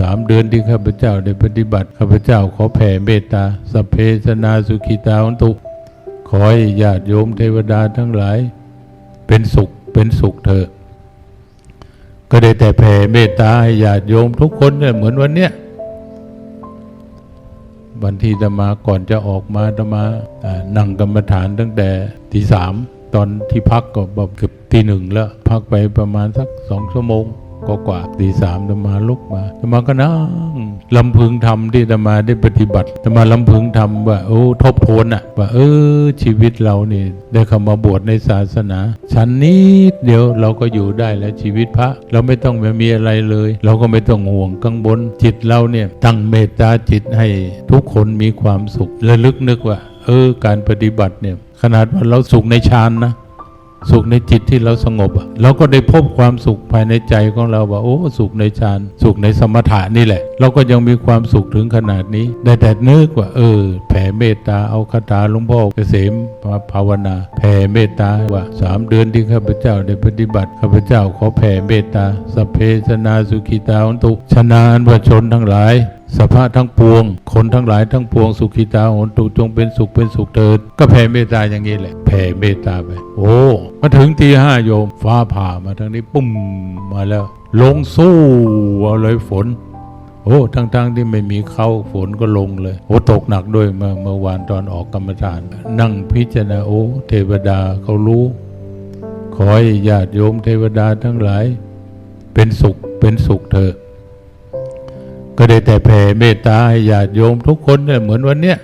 สามเดือนที่ข้าพเจ้าได้ปฏิบัติข้าพเจ้าขอแผ่เมตตาสัพเพสนาสุขิตาวันตุขอให้ญาติโยมเทวดาทั้งหลาย เป็นสุขเป็นสุขเถอะก็ได้แต่แผ่เมตตาให้ญาติโยมทุกคนเนี่ยเหมือนวันเนี้ยวันที่ธรรมาก่อนจะออกมาธรรมาอ่านั่งกรรมฐานตั้งแต่ตีสามตอนที่พักก็แบบเกือบตีหนึ่งแล้ว พักไปประมาณสักสองชั่วโมง ก็กว่าตีสามธรรมาลุกมาธรรมาก็นั่งลำพึงทำที่ธรรมาได้ปฏิบัติธรรมาลำพึงทำว่าโอ้ทบทวนอะว่าเออชีวิตเรานี่ได้เข้ามาบวชในศาสนาฉันนิดเดี๋ยวเราก็อยู่ได้แล้วชีวิตพระ เราไม่ต้องมมีอะไรเลย เราก็ไม่ต้องห่วงกังวลจิตเราเนี่ยตั้งเมตตาจิตให้ทุกคนมีความสุขและลึกนึกว่าเออการปฏิบัติเนี่ยขนาดว่าเราสุขในฌานนะ สุขในจิตที่เราสงบอะเราก็ได้พบความสุขภายในใจของเราว่าโอ้สุขในฌานสุขในสมถะนี่แหละ เราก็ยังมีความสุขถึงขนาดนี้ ได้แต่นึกว่า เออ แผ่เมตตาเอาคาถาหลวงพ่อเกษมมาภาวนา แผ่เมตตาว่าสามเดือนที่ข้าพเจ้าได้ปฏิบัติข้าพเจ้าขอแผ่เมตตาสเพสนาสุขิตาวันตุชนะอันวชนทั้งหลาย สภาพทั้งปวง คนทั้งหลายทั้งปวงสุขิตาโหนตุจงเป็นสุขเป็นสุขเถิด ก็แผ่เมตตาอย่างนี้แหละแผ่เมตตาไป โอ้มาถึงตีห้าโยม ฟ้าผ่ามาทางนี้ปุ้มมาแล้ว ลงสู้เอาเลยฝน โอ้ทั้งๆที่ไม่มีเขาฝนก็ลงเลย โอ้ตกหนักด้วยเมื่อเมื่อวานตอนออกกรรมฐาน นั่งพิจารณาโอ้เทวดาเขารู้ ขอให้ญาติโยมเทวดาทั้งหลาย เป็นสุขเป็นสุขเถอะ ก็ได้แต่แผ่เมตตาให้ญาติโยมทุกคนเนี่ยเหมือนวันเนี้ย